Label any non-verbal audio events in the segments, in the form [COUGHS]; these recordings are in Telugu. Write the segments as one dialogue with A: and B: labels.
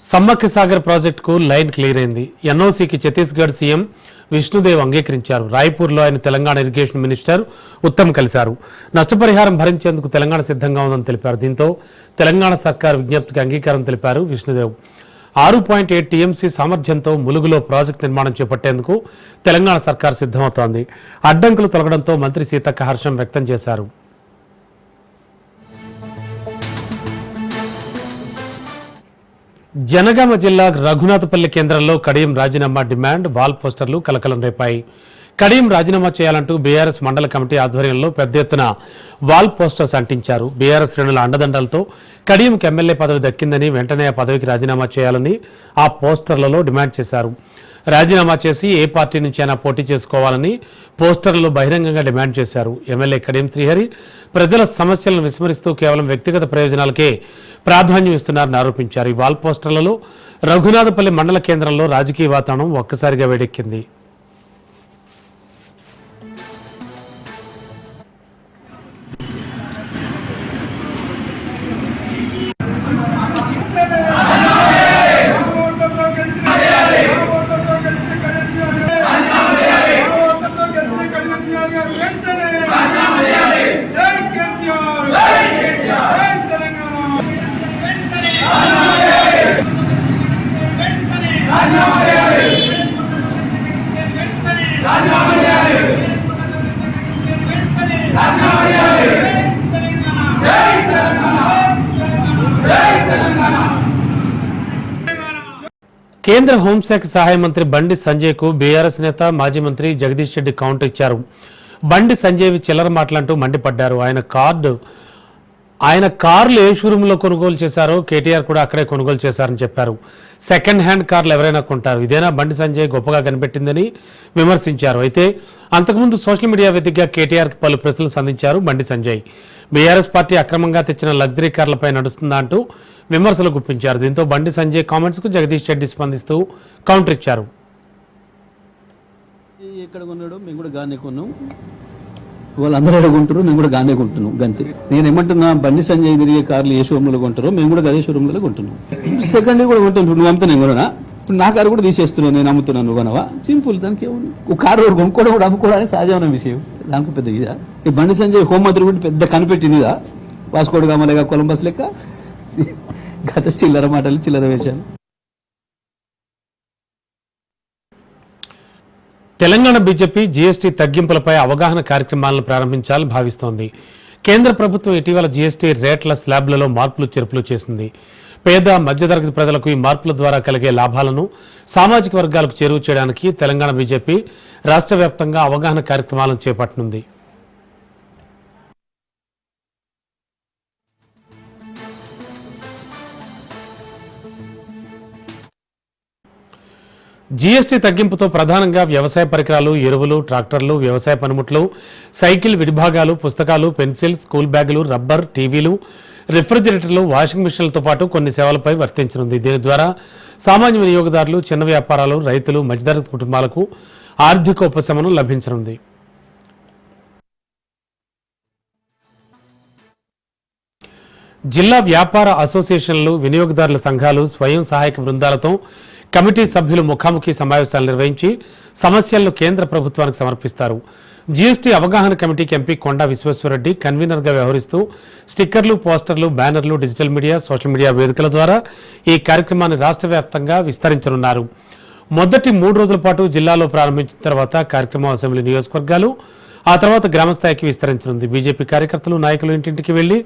A: సమ్మక్క సాగర్ ప్రాజెక్టుకు లైన్ క్లియర్ అయింది. ఎన్ఓసీకి ఛత్తీస్గఢ్ సీఎం విష్ణుదేవ్ అంగీకరించారు. రాయ్పూర్లో ఆయన తెలంగాణ ఇరిగేషన్ మినిస్టర్ ఉత్తమ్ కలిశారు. నష్టపరిహారం భరించేందుకు తెలంగాణ సిద్ధంగా ఉందని తెలిపారు. దీంతో తెలంగాణ సర్కార్ విజ్ఞప్తికి అంగీకారం తెలిపారు విష్ణుదేవ్. ఆరు పాయింట్ ఎయిట్ టీఎంసీ సామర్థ్యంతో ములుగులో ప్రాజెక్టు నిర్మాణం చేపట్టేందుకు తెలంగాణ సర్కార్ సిద్ధమవుతోంది. అడ్డంకులు తొలగడంతో మంత్రి సీతక్క హర్షం వ్యక్తం చేశారు. జనగామ జిల్లా రఘునాథపల్లి కేంద్రంలో కడియం రాజీనామా డిమాండ్ వాల్ పోస్టర్లు కలకలం రేపాయి. కడియం రాజీనామా చేయాలంటూ బీఆర్ఎస్ మండల కమిటీ ఆధ్వర్యంలో పెద్ద ఎత్తున వాల్ పోస్టర్స్ అంటించారు. బీఆర్ఎస్ శ్రేణుల అండదండలతో కడియంకి ఎమ్మెల్యే పదవి దక్కిందని వెంటనే ఆ పదవికి రాజీనామా చేయాలని ఆ పోస్టర్లలో డిమాండ్ చేశారు. రాజీనామా చేసి ఏ పార్టీ నుంచి అయినా పోటీ చేసుకోవాలని పోస్టర్లు బహిరంగంగా డిమాండ్ చేశారు. ఎమ్మెల్యే కడియం శ్రీహరి ప్రజల సమస్యలను విస్మరిస్తూ కేవలం వ్యక్తిగత ప్రయోజనాలకే ప్రాధాన్యం ఇస్తున్నారని ఆరోపించారు. ఈ వాల్ పోస్టర్లలో రఘునాథపల్లి మండల కేంద్రంలో రాజకీయ వాతావరణం ఒక్కసారిగా వేడెక్కింది. కేంద్ర హోంశాఖ సహాయ మంత్రి బండి సంజయ్కు బీఆర్ఎస్ నేత మాజీ మంత్రి జగదీష్ రెడ్డి కౌంటర్ ఇచ్చారు. బండి సంజయ్ చిల్లర మాటలంటూ మండిపడ్డారు. ఆయన కార్డు ఆయన కార్లు ఏ షోరూంలో కొనుగోలు చేశారో కేటీఆర్ కూడా అక్కడే కొనుగోలు చేశారని చెప్పారు. సెకండ్ హ్యాండ్ కార్లు ఎవరైనా కొంటారు. ఇదేనా బండి సంజయ్ గొప్పగా కనిపెట్టిందని విమర్శించారు. అయితే అంతకుముందు సోషల్ మీడియా వేదికగా కేటీఆర్కి పలు ప్రశ్నలు సంధించారు బండి సంజయ్. బీఆర్ఎస్ పార్టీ అక్రమంగా తెచ్చిన లగ్జరీ కార్లపై నడుస్తుందా అంటూ విమర్శలు గుప్పించారు. దీంతో బండి సంజయ్ కామెంట్స్కు జగదీష్ రెడ్డి స్పందిస్తూ కౌంటర్ ఇచ్చారు.
B: ఎక్కడ కొన్నాడో మేము కూడా గానే కొన్నాం. వాళ్ళందరూ ఎక్కడ నేను మేము కూడా గానే కొంటున్నాం. గంతే. నేను ఏమంటున్నా బండి సంజయ్ తిరిగే కార్లు ఏ షోరూమ్లో కొంటారో మేము కూడా అదే షోరూమ్లో కొంటున్నాం. సెకండ్ కూడా కొంటాను నువ్వు అమ్ముతా నేను కూడా ఇప్పుడు నా కారు కూడా తీసేస్తున్నాను నేను అమ్ముతున్నాను నువ్వు కొనవా? సింపుల్ దానికి ఏముంది? ఒక కారు ఒకటి కొనుక్కోవడం కూడా అమ్ముకోవడానికి సహజమైన విషయం. దానికి పెద్ద ఇదా? ఈ బండి సంజయ్ హోంమంత్రి కూడా పెద్ద కనిపెట్టింది ఇదా? వాస్కోడ్ గామలేగా కొలంబస్ లెక్క? గత చిల్లర మాటలు చిల్లర వేశాను
A: తెలంగాణ బీజేపీ జీఎస్టీ తగ్గింపులపై అవగాహన కార్యక్రమాలను ప్రారంభించాలని భావిస్తోంది. కేంద్ర ప్రభుత్వం ఇటీవల జీఎస్టీ రేట్ల స్లాబ్లలో మార్పులు చేర్పులు చేసింది. పేద మధ్యతరగతి ప్రజలకు ఈ మార్పుల ద్వారా కలిగే లాభాలను సామాజిక వర్గాలకు చేరువ చేయడానికి తెలంగాణ బీజేపీ రాష్ట్ర వ్యాప్తంగా అవగాహన కార్యక్రమాలను చేపట్టనుంది. జీఎస్టీ తగ్గింపుతో ప్రధానంగా వ్యవసాయ పరికరాలు ఎరువులు ట్రాక్టర్లు వ్యవసాయ పనిముట్లు సైకిల్ విడిభాగాలు పుస్తకాలు పెన్సిల్ స్కూల్ బ్యాగులు రబ్బర్ టీవీలు రిఫ్రిజిరేటర్లు వాషింగ్ మిషన్లతో పాటు కొన్ని సేవలపై వర్తించనుంది. దీని ద్వారా సామాన్య వినియోగదారులు చిన్న వ్యాపారాలు రైతులు మధ్యతరగతి కుటుంబాలకు ఆర్థిక ఉపశమనం లభించనుంది. జిల్లా వ్యాపార అసోసియేషన్లు వినియోగదారుల సంఘాలు స్వయం సహాయక బృందాలతో కమిటీ సభ్యులు ముఖాముఖి సమావేశాలు నిర్వహించి సమస్యలను కేంద్ర ప్రభుత్వానికి సమర్పిస్తారు. జీఎస్టీ అవగాహన కమిటీకి ఎంపీ కొండా విశ్వేశ్వరరెడ్డి కన్వీనర్గా వ్యవహరిస్తూ స్టిక్కర్లు పోస్టర్లు బ్యానర్లు డిజిటల్ మీడియా సోషల్ మీడియా వేదికల ద్వారా ఈ కార్యక్రమాన్ని రాష్ట్ర వ్యాప్తంగా విస్తరించనున్నారు. మొదటి మూడు రోజుల పాటు జిల్లాలో ప్రారంభించిన తర్వాత కార్యక్రమం అసెంబ్లీ నియోజకవర్గాలు ఆ తర్వాత గ్రామస్థాయికి విస్తరించనుంది. బీజేపీ కార్యకర్తలు నాయకులు ఇంటింటికి వెళ్ళి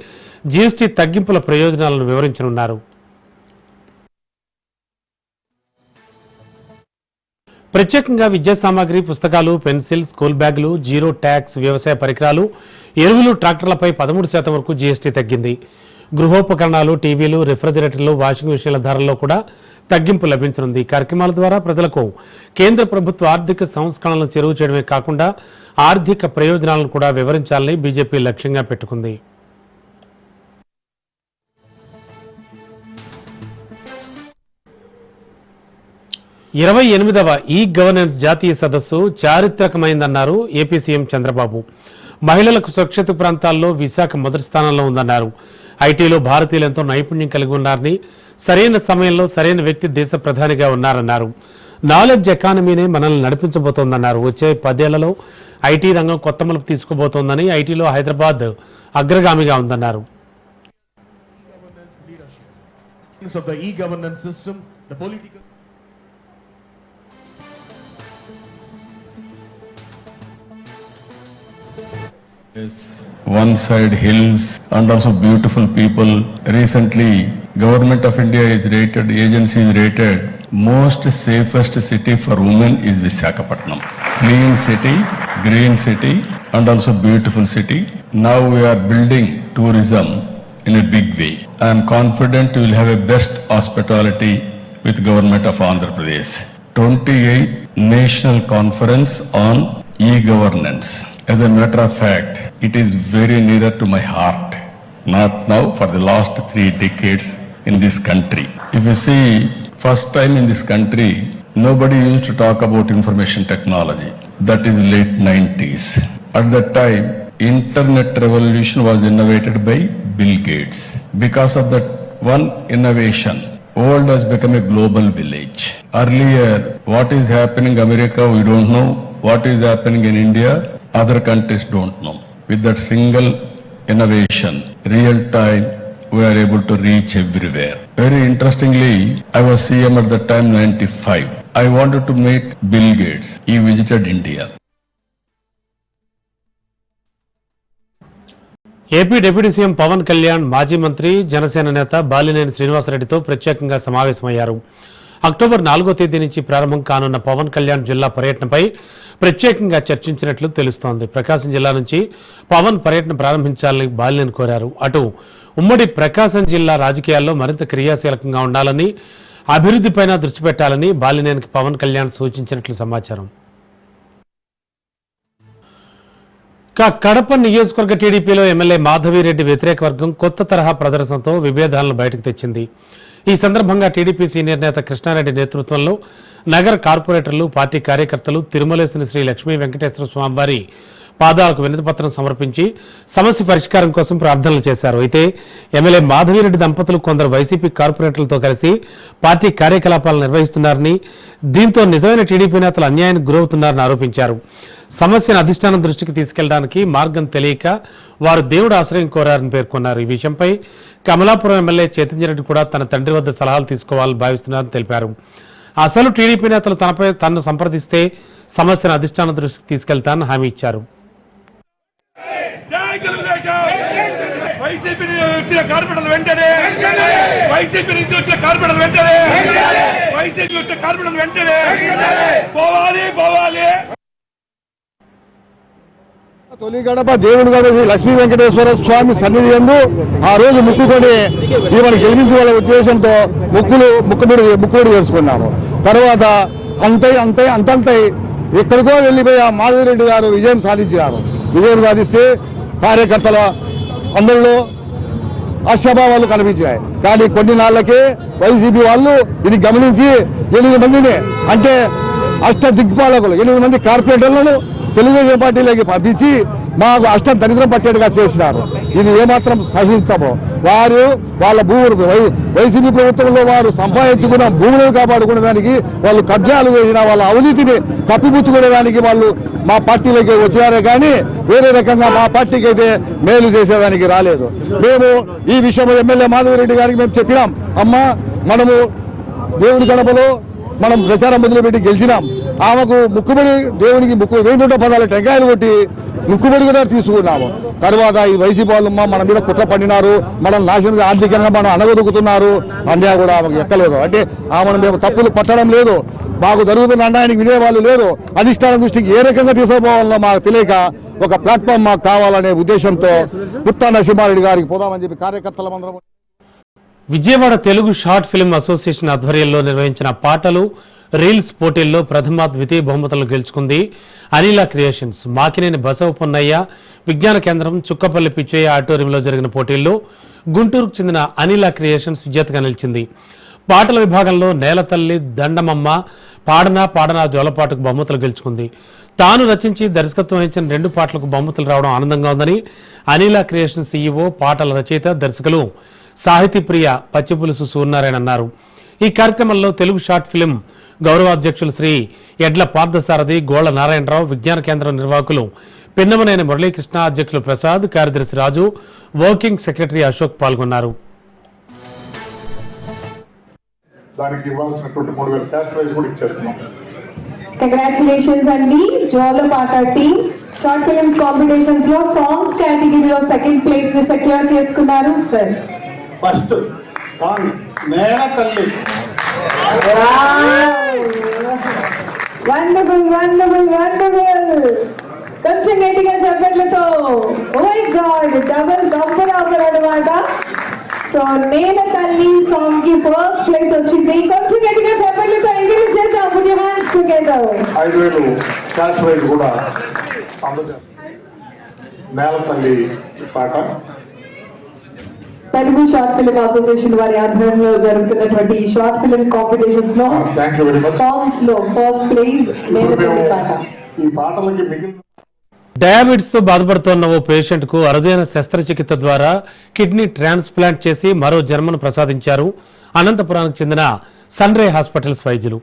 A: జీఎస్టీ తగ్గింపుల ప్రయోజనాలను వివరించనున్నారు. ప్రత్యేకంగా విద్యా సామాగ్రి పుస్తకాలు పెన్సిల్ స్కూల్ బ్యాగులు జీరో ట్యాక్స్ వ్యవసాయ పరికరాలు ఎరువులు ట్రాక్టర్లపై పదమూడు శాతం వరకు జీఎస్టీ తగ్గింది. గృహోపకరణాలు టీవీలు రిఫ్రిజిరేటర్లు వాషింగ్ మిషన్ల ధరల్లో కూడా తగ్గింపు లభించనుంది. కార్యక్రమాల ద్వారా ప్రజలకు కేంద్ర ప్రభుత్వ ఆర్థిక సంస్కరణలను చెరువు చేయడమే కాకుండా ఆర్థిక ప్రయోజనాలను కూడా వివరించాలని బీజేపీ లక్ష్యంగా పెట్టుకుంది. ఇరవై ఎనిమిదవ ఈ గవర్నెన్స్ జాతీయ సదస్సు చారిత్రకమైందన్నారు ఏపీ సీఎం చంద్రబాబు. మహిళలకు సురక్షిత ప్రాంతాల్లో విశాఖ మొదటి స్థానంలో ఉందన్నారు. ఐటీలో భారతీయులు ఎంతో నైపుణ్యం కలిగి ఉన్నారని సరైన సమయంలో సరైన వ్యక్తి దేశ ప్రధానిగా ఉన్నారన్నారు. నాలెడ్జ్ ఎకానమీనే మనల్ని నడిపించబోతోందన్నారు. వచ్చే పదేళ్ళలో ఐటీ రంగం కొత్త మలుపు తీసుకుపోతోందని ఐటీలో హైదరాబాద్ అగ్రగామిగా ఉందన్నారు.
C: Of the e-governance system, the political.
D: One side hills and also beautiful people. Recently, Government of India is rated, agency is rated, most safest city for women is Visakhapatnam. Clean city, green city and also beautiful city. Now we are building tourism in a big way. I am confident we will have a best hospitality with government of Andhra Pradesh. 28th National Conference on E-Governance. As a matter of fact, it is very nearer to my heart. Not now, for the last three decades in this country. If you see, first time in this country, nobody used to talk about information technology. That is late 90s. At that time, internet revolution was innovated by Bill Gates. Because of that one innovation, world has become a global village. Earlier, what is happening in America, we don't know. What is happening in India, other countries don't know. With that single innovation, real time, we are able to reach everywhere. Very interestingly, I was CM at the time 95. I wanted to meet Bill Gates. He visited India.
A: AP deputy CM Pawan Kalyan మాజీ మంత్రి జనసేన నేత బాలినేని శ్రీనివాసరెడ్డితో ప్రత్యేకంగా సమావేశమయ్యారు అక్టోబర్ నాలుగో తేదీ నుంచి ప్రారంభం కానున్న పవన్ కళ్యాణ్ జిల్లా పర్యటనపై ప్రత్యేకంగా చర్చించినట్లు తెలుస్తోంది. ప్రకాశం జిల్లా నుంచి పవన్ పర్యటన ప్రారంభించాలని బాలినేని కోరారు. అటు ఉమ్మడి ప్రకాశం జిల్లా రాజకీయాల్లో మరింత క్రియాశీలకంగా ఉండాలని అభివృద్ధిపైన దృష్టి పెట్టాలని బాలినేనికి పవన్ కళ్యాణ్ సూచించినట్లు సమాచారం. కడప నియోజకవర్గ టీడీపీలో ఎమ్మెల్యే మాధవిరెడ్డి వ్యతిరేక వర్గం కొత్త తరహా ప్రదర్శనతో విభేదాలను బయటకు తెచ్చింది. ఈ సందర్భంగా టీడీపీ సీనియర్ నేత కృష్ణారెడ్డి నేతృత్వంలో నగర కార్పొరేటర్లు పార్టీ కార్యకర్తలు తిరుమలేసిన శ్రీ లక్ష్మీ వెంకటేశ్వర స్వామివారి పాదాలకు వినతిపత్రం సమర్పించి సమస్య పరిష్కారం కోసం ప్రార్థనలు చేశారు. అయితే ఎమ్మెల్యే మాధవిరెడ్డి దంపతులు కొందరు వైసీపీ కార్పొరేటర్లతో కలిసి పార్టీ కార్యకలాపాలు నిర్వహిస్తున్నారని దీంతో నిజమైన టీడీపీ నేతలు అన్యాయానికి గురవుతున్నారని ఆరోపించారు. సమస్యను అధిష్టానం దృష్టికి తీసుకెళ్ళడానికి మార్గం తెలియక వారు దేవుడు ఆశ్రయం కోరారని పేర్కొన్నారు. ఈ విషయంపై కమలాపురం ఎమ్మెల్యే చైతన్యరెడ్డి కూడా తన తండ్రి వద్ద సలహాలు తీసుకోవాలని భావిస్తున్నారని తెలిపారు. అసలు టీడీపీ నేతలు తనపై తనను సంప్రదిస్తే సమస్యను అధిష్టాన దృష్టికి తీసుకెళ్తానని హామీ ఇచ్చారు.
E: వచ్చిన కార్పొరేటర్లు వెంటనే! వైసీపీ నుంచి వచ్చిన కార్పొరేటర్లు వెంటనే! వైసీపీ వచ్చిన కార్పొరేటర్లు వెంటనే! పోవాలి పోవాలి!
F: తొలి గడప దేవుడు కాబట్టి లక్ష్మీ వెంకటేశ్వర స్వామి సన్నిధి ఎందు ఆ రోజు ముక్కుకొని ఈమెను గెలిపించుకోవాలనే ఉద్దేశంతో ముక్కులు ముక్కుబడి ముక్కుబడి చేసుకున్నాము. తర్వాత అంతై అంతై అంతంతై ఎక్కడికో వెళ్ళిపోయి ఆ మాధవిరెడ్డి గారు విజయం సాధించినారు. విజయం సాధిస్తే కార్యకర్తల అందరిలో ఆశాభావాలు కనిపించాయి. కానీ కొన్ని నాళ్ళకే వైసీపీ వాళ్ళు ఇది గమనించి ఎనిమిది మందిని అంటే అష్ట దిగ్పాలకులు ఎనిమిది మంది కార్పొరేటర్లను తెలుగుదేశం పార్టీలోకి పంపించి మాకు అష్టం దరిద్రం పట్టేట్టుగా చేసినారు. ఇది ఏమాత్రం సహించము. వారు వాళ్ళ భూములు వై- వైసీపీ ప్రభుత్వంలో వారు సంపాదించుకున్న భూములను కాపాడుకునే దానికి వాళ్ళు కబ్జాలు వేసిన వాళ్ళ అవినీతిని కప్పిపుచ్చుకునే దానికి వాళ్ళు మా పార్టీలోకి వచ్చారే కానీ వేరే రకంగా మా పార్టీకి అయితే మేలు చేసేదానికి రాలేదు. మేము ఈ విషయంలో ఎమ్మెల్యే మాధవరెడ్డి గారికి మేము చెప్పినాం అమ్మ మనము దేవుడి గడపలో మనం ప్రచారం మొదలుపెట్టి గెలిచినాం. ఆమెకు ముక్కుబడి దేవునికి ముక్కు రెండు నూట పదాలు టెంకాయలు కొట్టి ముక్కుబడి కూడా తీసుకున్నాము. తర్వాత ఈ వైసీపీ వాళ్ళు మా మన మీద కుట్ర పడినారు. మనం నాశనం ఆర్థికంగా మనం అనగొదుకుతున్నారు అన్యా కూడా ఆమెకు ఎక్కలేదు. అంటే ఆమెను మేము తప్పులు పట్టడం లేదు. మాకు జరుగుతున్న అన్యాయానికి వినేవాళ్ళు లేరు. అధిష్టానం దృష్టికి ఏ రకంగా తీసుకుపోవాలో మాకు తెలియక ఒక ప్లాట్ఫామ్ మాకు కావాలనే ఉద్దేశంతో పుట్టా నరసింహారెడ్డి గారికి పోదామని చెప్పి కార్యకర్తల మందరం
A: Vijayawada Telugu short film association ఆధ్వర్యంలో నిర్వహించిన పాటలు రీల్స్ పోటీల్లో ప్రథమ ద్వితీయ బహుమతులను గెలుచుకుంది అనిల క్రియేషన్స్. మాకినేని బసవ పొన్నయ్య విజ్ఞాన కేంద్రం చుక్కపల్లి పిచ్చయ్య ఆడిటోరియంలో జరిగిన పోటీల్లో గుంటూరుకు చెందిన అనిలా క్రియేషన్స్ విజేతగా నిలిచింది. పాటల విభాగంలో నేలతల్లి దండమమ్మ పాడనా పాడనా జోలపాటుకు బహుమతులు గెలుచుకుంది. తాను రచించి దర్శకత్వం వహించిన రెండు పాటలకు బహుమతులు రావడం ఆనందంగా ఉందని అనిలా క్రియేషన్ సీఈఓ పాటల రచయిత దర్శకులు సాహితీ ప్రియ పచ్చిపులుసు సూర్యనారాయణ అన్నారు. ఈ కార్యక్రమంలో తెలుగు షార్ట్ ఫిలిం గౌరవాధ్యక్షులు శ్రీ ఎడ్ల పార్థసారథి గోళ్ళ నారాయణరావు విజ్ఞాన కేంద్రం నిర్వాహకులు పిన్నమనేని మురళీకృష్ణ అధ్యక్షులు ప్రసాద్ కార్యదర్శి రాజు వర్కింగ్ సెక్రటరీ అశోక్ పాల్గొన్నారు.
G: దానికి ఇవ్వాల్సినటువంటి మూడు వేల క్యాష్ ప్రైజ్ కూడా ఇచ్చేస్తున్నాం.
H: కంగ్రాచులేషన్స్ అండి. జోల పాట టీమ్ షార్ట్ ఫిలిమ్స్ కాంపిటీషన్స్లో సాంగ్స్ కేటగిరీలో సెకండ్ ప్లేస్ని సెక్యూర్ చేసుకున్నారు సార్
F: ఫస్ట్ సాంగ్ నేల తల్లి
H: వండర్ఫుల్ వండర్ఫుల్ వండర్ఫుల్. కొంచెం గట్టిగా చెప్పట్లతో. Oh god double bumper offer అన్నమాట. సో నేల తల్లి సాంగ్కి ఫస్ట్ ప్లేస్ వచ్చింది. కొంచెం గట్టిగా చెప్పట్లతో ఎంకరేజ్ చేద్దాం. పుట్ యువర్ హ్యాండ్స్ టుగెదర్
G: ఐదు వేలు క్యాష్ ప్రైజ్ కూడా. నేల తల్లి పాట.
H: తెలుగు షార్ట్ ఫిలిం అసోసియేషన్ వారి ఆధ్వర్యంలో జరుగుతున్నటువంటి ఈ షార్ట్ ఫిలిం
G: కాంపిటీషన్స్లో మచ్
H: సాంగ్స్లో ఫస్ట్ ప్లేస్ నేను
G: ఈ పాటలకి మిగిలిన
A: డయాబెటిస్తో బాధపడుతున్న ఓ పేషెంట్కు అరుదైన శస్త్రచికిత్స ద్వారా కిడ్నీ ట్రాన్స్ప్లాంట్ చేసి మరో జన్మను ప్రసాదించారు. అనంతపురానికి చెందిన సన్రే హాస్పిటల్స్ వైద్యులు.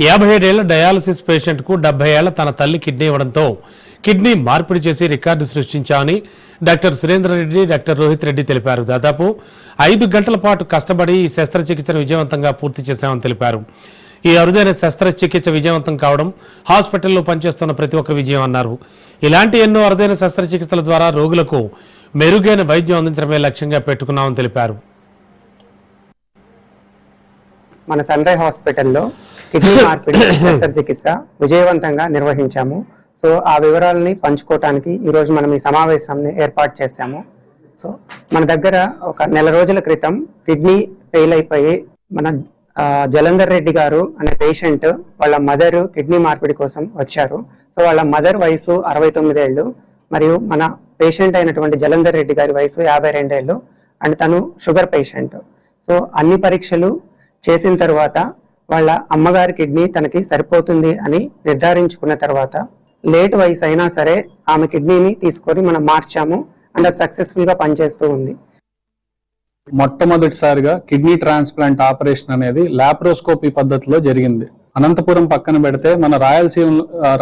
A: యాభై ఏడేళ్ళ డయాలసిస్ పేషెంట్కు డెబ్బై ఏళ్ళ తన తల్లి కిడ్నీ ఇవ్వడంతో కిడ్నీ మార్పిడి చేసి రికార్డు సృష్టించామని డాక్టర్ సురేంద్ర రెడ్డి డాక్టర్ రోహిత్ రెడ్డి తెలిపారు. దాదాపు ఐదు గంటల పాటు కష్టపడి ఈ శస్త్రచికిత్సను విజయవంతంగా పూర్తి చేశామని తెలిపారు. ఈ అరుదైన శస్త్రచికిత్స విజయవంతం కావడం హాస్పిటల్లో పనిచేస్తున్న ప్రతి ఒక్కరి విజయం అన్నారు. ఇలాంటి ఎన్నో అరుదైన శస్త్రచికిత్సల ద్వారా రోగులకు మెరుగైన వైద్యం అందించడమే లక్ష్యంగా పెట్టుకున్నామని తెలిపారు.
I: మన సన్ రైజ్ హాస్పిటల్లో కిడ్నీ మార్పిడి [COUGHS] శస్త్రచికిత్స విజయవంతంగా నిర్వహించాము. సో ఆ వివరాలని పంచుకోవటానికి ఈరోజు మనం ఈ సమావేశాన్ని ఏర్పాటు చేశాము. సో మన దగ్గర ఒక నెల రోజుల క్రితం కిడ్నీ ఫెయిల్ అయిపోయి మన జలంధర్ రెడ్డి గారు అనే పేషెంట్ వాళ్ళ మదర్ కిడ్నీ మార్పిడి కోసం వచ్చారు. సో వాళ్ళ మదర్ వయసు అరవై తొమ్మిదేళ్ళు మరియు మన పేషెంట్ అయినటువంటి జలంధర్ రెడ్డి గారి వయసు యాభై రెండేళ్ళు అండ్ తను షుగర్ పేషెంట్ సో అన్ని పరీక్షలు చేసిన తర్వాత వాళ్ళ అమ్మగారి కిడ్నీ తనకి సరిపోతుంది అని నిర్ధారించుకున్న తర్వాత లేట్ వయసు అయినా సరే ఆమె కిడ్నీని తీసుకొని మనం మార్చాము అండ్ అది సక్సెస్ఫుల్గా పనిచేస్తూ ఉంది.
J: మొట్టమొదటిసారిగా కిడ్నీ ట్రాన్స్ప్లాంట్ ఆపరేషన్ అనేది లాప్రోస్కోపీ పద్ధతిలో జరిగింది. అనంతపురం పక్కన పెడితే మన రాయలసీమ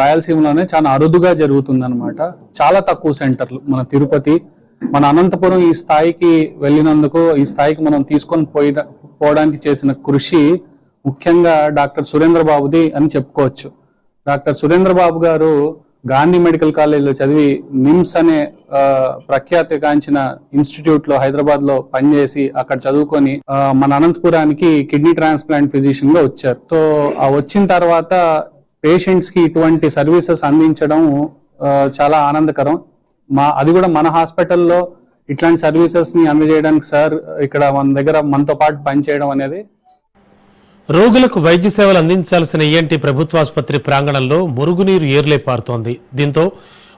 J: రాయలసీమలోనే చాలా అరుదుగా జరుగుతుంది అనమాట చాలా తక్కువ సెంటర్లు మన తిరుపతి మన అనంతపురం ఈ స్థాయికి వెళ్ళినందుకు ఈ స్థాయికి మనం తీసుకొని పోయి పోవడానికి చేసిన కృషి ముఖ్యంగా డాక్టర్ సురేంద్ర బాబుది అని చెప్పుకోవచ్చు. డాక్టర్ సురేంద్ర బాబు గారు గాంధీ మెడికల్ కాలేజీలో చదివి నిమ్స్ అనే ప్రఖ్యాతి గాంచిన ఇన్స్టిట్యూట్లో హైదరాబాద్లో పనిచేసి అక్కడ చదువుకొని మన అనంతపురానికి కిడ్నీ ట్రాన్స్ప్లాంట్ ఫిజిషియన్గా వచ్చారు. సో ఆ వచ్చిన తర్వాత పేషెంట్స్కి ఇటువంటి సర్వీసెస్ అందించడం చాలా ఆనందకరం. మా అది కూడా మన హాస్పిటల్లో ఇట్లాంటి సర్వీసెస్ని అందజేయడానికి సార్ ఇక్కడ మన దగ్గర మనతో పాటు పనిచేయడం అనేది
A: రోగులకు వైద్య సేవలు అందించాల్సిన ఈఎన్టీ ప్రభుత్వాసుపత్రి ప్రాంగణంలో మురుగునీరు ఏర్లే పారుతోంది. దీంతో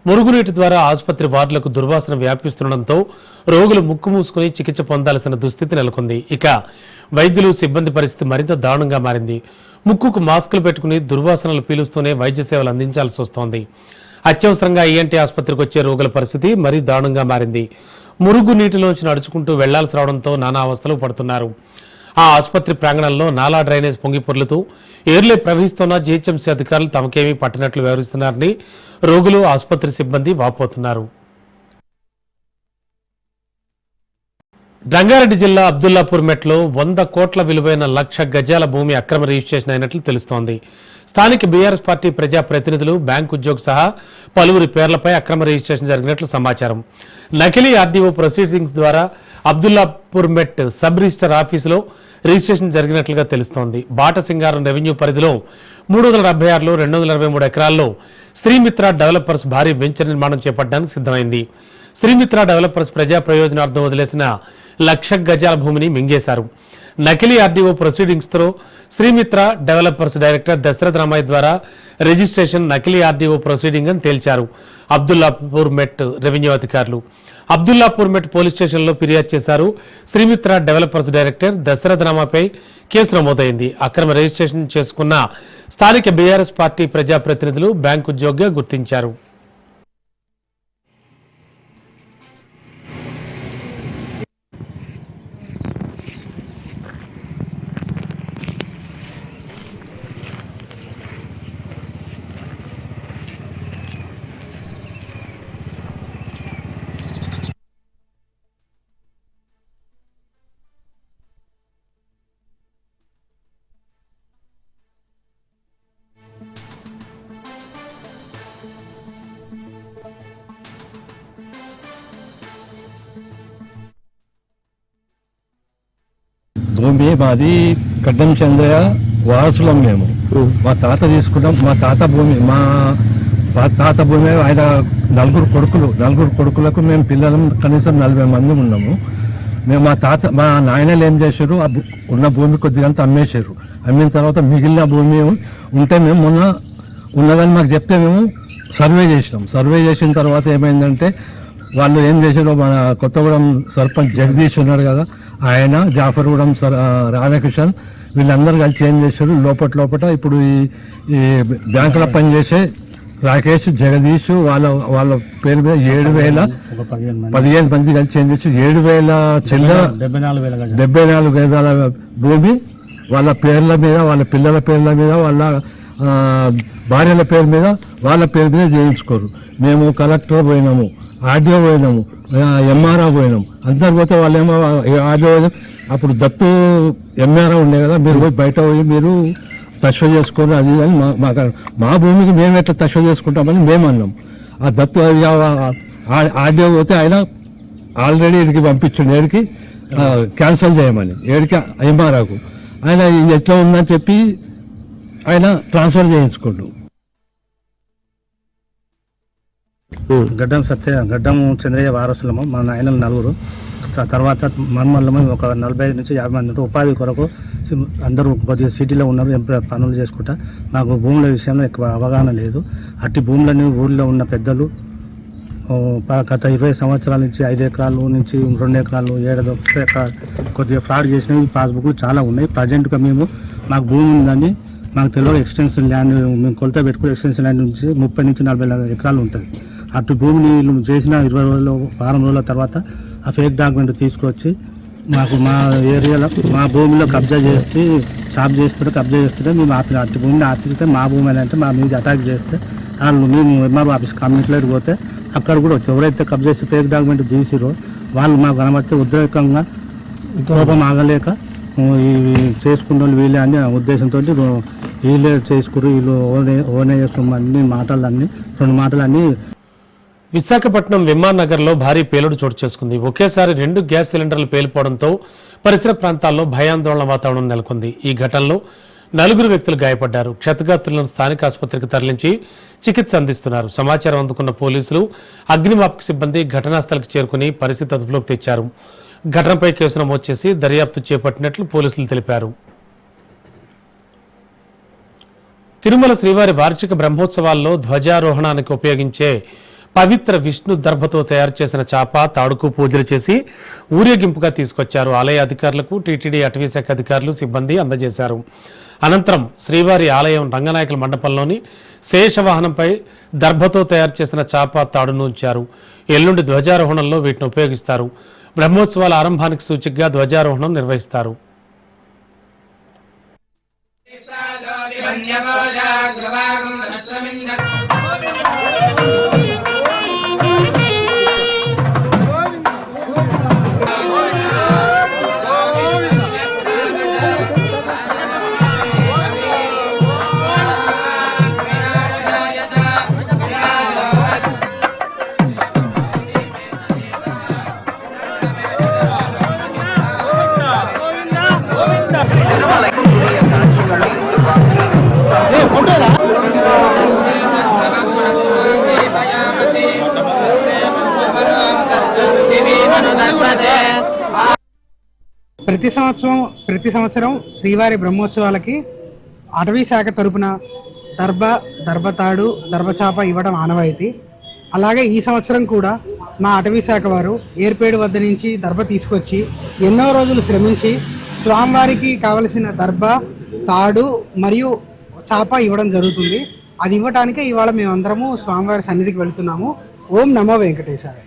A: మురుగునీటి ద్వారా ఆసుపత్రి వార్డులకు దుర్వాసన వ్యాపిస్తుండటంతో రోగులు ముక్కు మూసుకుని చికిత్స పొందాల్సిన దుస్థితి నెలకొంది. ఇక వైద్యులు సిబ్బంది పరిస్థితి మరింత దారుణంగా మారింది. ముక్కుకు మాస్కులు పెట్టుకుని దుర్వాసనలు పీలుస్తూనే వైద్య సేవలు అందించాల్సి వస్తోంది. అత్యవసరంగా ఈఎన్టీ ఆసుపత్రికి వచ్చే రోగుల పరిస్థితి మరీ దారుణంగా మారింది. మురుగు నీటిలోంచి నడుచుకుంటూ వెళ్ళాల్సి రావడంతో నానా అవస్థలు పడుతున్నారు. ఆ ఆసుపత్రి ప్రాంగణంలో నాలా డ్రైనేజ్ పొంగి పొర్లుతూ ఏర్లే ప్రవహిస్తున్న జీహెచ్ఎంసీ అధికారులు తమకేమీ పట్టినట్లు వ్యవహరిస్తున్నారని రోగులు ఆసుపత్రి సిబ్బంది వాపోతున్నారు. రంగారెడ్డి జిల్లా అబ్దుల్లాపూర్ మెట్లో వంద కోట్ల విలువైన లక్ష గజాల భూమి అక్రమ రిజిస్ట్రేషన్ అయినట్లు తెలుస్తోంది. స్థానిక బీఆర్ఎస్ పార్టీ ప్రజా ప్రతినిధులు బ్యాంకు ఉద్యోగి సహా పలువురి పేర్లపై అక్రమ రిజిస్ట్రేషన్ జరిగినట్లు సమాచారం. నకిలీ ఆర్డీఓ ప్రొసీడింగ్స్ ద్వారా అబ్దుల్లాపూర్ మెట్ సబ్ రిజిస్టర్ ఆఫీసులో రిజిస్ట్రేషన్ జరిగినట్లుగా తెలుస్తోంది. బాట సింగారం రెవెన్యూ పరిధిలో మూడు వందల డెబ్బై ఆరులో రెండు వందల ఇరవై మూడు ఎకరాల్లో శ్రీమిత్ర డెవలపర్స్ భారీ వెంచర్ నిర్మాణం చేపట్టడానికి సిద్ధమైంది. శ్రీమిత్ర డెవలపర్స్ ప్రజా ప్రయోజనార్థం వదిలేసిన లక్ష గజాల భూమిని మింగేశారు. నకిలీ ఆర్డీఓ ప్రొసీడింగ్స్తో శ్రీమిత్ర డెవలపర్స్ డైరెక్టర్ దశరథ్ రామయ్య ద్వారా రిజిస్ట్రేషన్ నకిలీ ఆర్డీఓ ప్రొసీడింగ్ అని తేల్చారు అబ్దుల్లాపూర్ మెట్ రెవెన్యూ అధికారులు. అబ్దుల్లాపూర్ మెట్ పోలీస్ స్టేషన్లో ఫిర్యాదు చేశారు శ్రీమిత్ర డెవలపర్స్ డైరెక్టర్ దశరథ్ రామాపై కేసు నమోదైంది. అక్రమ రిజిస్ట్రేషన్ చేసుకున్న స్థానిక బీఆర్ఎస్ పార్టీ ప్రజాప్రతినిధులు బ్యాంకు ఉద్యోగిగా గుర్తించారు.
K: భూమి మాది గడ్డం చంద్రయ్య వారసులం మేము. మా తాత తీసుకున్నాం మా తాత భూమి మా మా తాత భూమి ఆయన నలుగురు కొడుకులు నలుగురు కొడుకులకు మేము పిల్లలం కనీసం నలభై మంది ఉన్నాము. మేము మా తాత మా నాయనలు ఏం చేశారు? ఆ ఉన్న భూమి కొద్దిగా అంతా అమ్మేశారు. అమ్మిన తర్వాత మిగిలిన భూమి ఉంటే మేము మొన్న ఉన్నదని మాకు చెప్తే మేము సర్వే చేసినాం. సర్వే చేసిన తర్వాత ఏమైందంటే వాళ్ళు ఏం చేశారో మన కొత్తగూడెం సర్పంచ్ జగదీష్ ఉన్నాడు కదా ఆయన జాఫర్గూడెం రాధాకిషన్ వీళ్ళందరూ కలిసి ఏం చేశారు? లోపల లోపల ఇప్పుడు ఈ ఈ బ్యాంకులో పనిచేసే రాకేష్ జగదీష్ వాళ్ళ వాళ్ళ పేరు మీద ఏడు వేల పదిహేను మంది. కలిసి ఏం చేసి ఏడు వేల చిల్లర
B: డెబ్బై నాలుగు వేల గజాలు.
K: డెబ్బై నాలుగు వేల భూమి వాళ్ళ పేర్ల మీద వాళ్ళ పిల్లల పేర్ల మీద వాళ్ళ భార్యల పేరు మీద వాళ్ళ పేరు మీద చేయించుకోరు. మేము కలెక్టర్ పోయినాము. ఆర్డీఓ పోయినాము ఎంఆర్ఓ పోయినాము. అందరు పోతే వాళ్ళేమో ఆర్డీఓ అప్పుడు దత్తు ఎంఆర్ఓ ఉండే కదా మీరు పోయి బయట పోయి మీరు తశ్వ చేసుకొని అది అని మా మా భూమికి మేము ఎట్లా తశ్వ చేసుకుంటామని మేము అన్నాం. ఆ దత్తు ఆర్డీఓ పోతే ఆయన ఆల్రెడీ ఇక్కడికి పంపించండి ఏడికి క్యాన్సిల్ చేయమని ఏడికి ఎంఆర్ఆకు ఆయన ఎట్లా ఉందని చెప్పి ఆయన ట్రాన్స్ఫర్ చేయించుకుంటూ
B: గడ్డం సత్య గడ్డం చంద్రయ్య వారసులము మా నాయనలు నలుగురు. తర్వాత మమ్మల్ని ఒక నలభై ఐదు నుంచి యాభై మంది ఉపాధి కొరకు అందరూ కొద్దిగా సిటీలో ఉన్నారు ఎంప్లాయ్ పనులు చేసుకుంటా. మాకు భూముల విషయంలో ఎక్కువ అవగాహన లేదు. అట్టి భూములని ఊళ్ళో ఉన్న పెద్దలు గత ఇరవై సంవత్సరాల నుంచి ఐదు ఎకరాలు నుంచి రెండు ఎకరాలు ఏడు ఎకరాలు కొద్దిగా ఫ్రాడ్ చేసినవి పాస్బుక్లు చాలా ఉన్నాయి. ప్రజెంట్గా మేము మాకు భూమి ఉందని మాకు తెలియదు. ఎక్స్టెన్షన్ ల్యాండ్ మేము కొలత పెట్టుకుని ఎక్స్టెన్షన్ ల్యాండ్ నుంచి ముప్పై నుంచి నలభై ఎకరాలు ఉంటుంది. అటు భూమిని చేసిన ఇరవై రోజులు వారం రోజుల తర్వాత ఆ ఫేక్ డాక్యుమెంట్ తీసుకొచ్చి మాకు మా ఏరియాలో మా భూమిలో కబ్జా చేసి షాప్ చేస్తుంటే కబ్జా చేస్తుంటే మేము ఆపిన అటు భూమిని ఆపితే మా భూమి అని అంటే మా మీద అటాక్ చేస్తే వాళ్ళు మేము ఎంఆర్ఓ ఆఫీస్ కమ్యూనిటీలోకి పోతే అక్కడ కూడా వచ్చి ఎవరైతే కబ్జా చేసి ఫేక్ డాక్యుమెంట్ తీసిరో వాళ్ళు మాకు కనబడితే ఉద్రేకంగా కోపం ఆగలేక ఇవి చేసుకున్న వాళ్ళు వీళ్ళే అని ఉద్దేశంతో వీళ్ళే చేసుకురు వీళ్ళు ఓనే ఓనే సొమ్ము అన్ని మాటలన్నీ రెండు మాటలన్నీ
A: విశాఖపట్నం విమాన్నగర్లో భారీ పేలుడు చోటు చేసుకుంది. ఒకేసారి రెండు గ్యాస్ సిలిండర్లు పేలిపోవడంతో పరిసర ప్రాంతాల్లో భయాందోళన వాతావరణం నెలకొంది. ఈ ఘటనలో నలుగురు వ్యక్తులు గాయపడ్డారు. క్షతగాత్రులను స్థానిక ఆసుపత్రికి తరలించి చికిత్స అందిస్తున్నారు. సమాచారం అందుకున్న పోలీసులు అగ్నిమాపక సిబ్బంది ఘటనా స్థలికి చేరుకుని పరిస్థితి అదుపులోకి తెచ్చారు. ఘటనపై కేసు నమోదు చేసి దర్యాప్తు చేపట్టినట్లు పోలీసులు తెలిపారు. తిరుమల శ్రీవారి వార్షిక బ్రహ్మోత్సవాల్లో ధ్వజారోహణానికి ఉపయోగించే పవిత్ర విష్ణు దర్భతో తయారు చేసిన చాప తాడుకు పూజలు చేసి ఊరేగింపుగా తీసుకొచ్చారు. ఆలయ అధికారులకు టీటీడీ అటవీశాఖ అధికారులు సిబ్బంది అందజేశారు. అనంతరం శ్రీవారి ఆలయం రంగనాయకుల మండపంలోని శేషవాహనంపై దర్భతో తయారు చేసిన చాప తాడును ఉంచారు. ఎల్లుండి ధ్వజారోహణంలో వీటిని ఉపయోగిస్తారు. బ్రహ్మోత్సవాల ఆరంభానికి సూచికగా ధ్వజారోహణం నిర్వహిస్తారు.
L: ప్రతి సంవత్సరం ప్రతి సంవత్సరం శ్రీవారి బ్రహ్మోత్సవాలకి అటవీ శాఖ తరపున దర్భ దర్భతాడు దర్భచాప ఇవ్వడం ఆనవాయితీ. అలాగే ఈ సంవత్సరం కూడా మా అటవీ శాఖ వారు ఏర్పేడు వద్ద నుంచి దర్భ తీసుకొచ్చి ఎన్నో రోజులు శ్రమించి స్వామివారికి కావలసిన దర్భ తాడు మరియు చాప ఇవ్వడం జరుగుతుంది. అది ఇవ్వటానికే ఇవాళ మేమందరము స్వామివారి సన్నిధికి వెళుతున్నాము. ఓం నమో వెంకటేశాయ.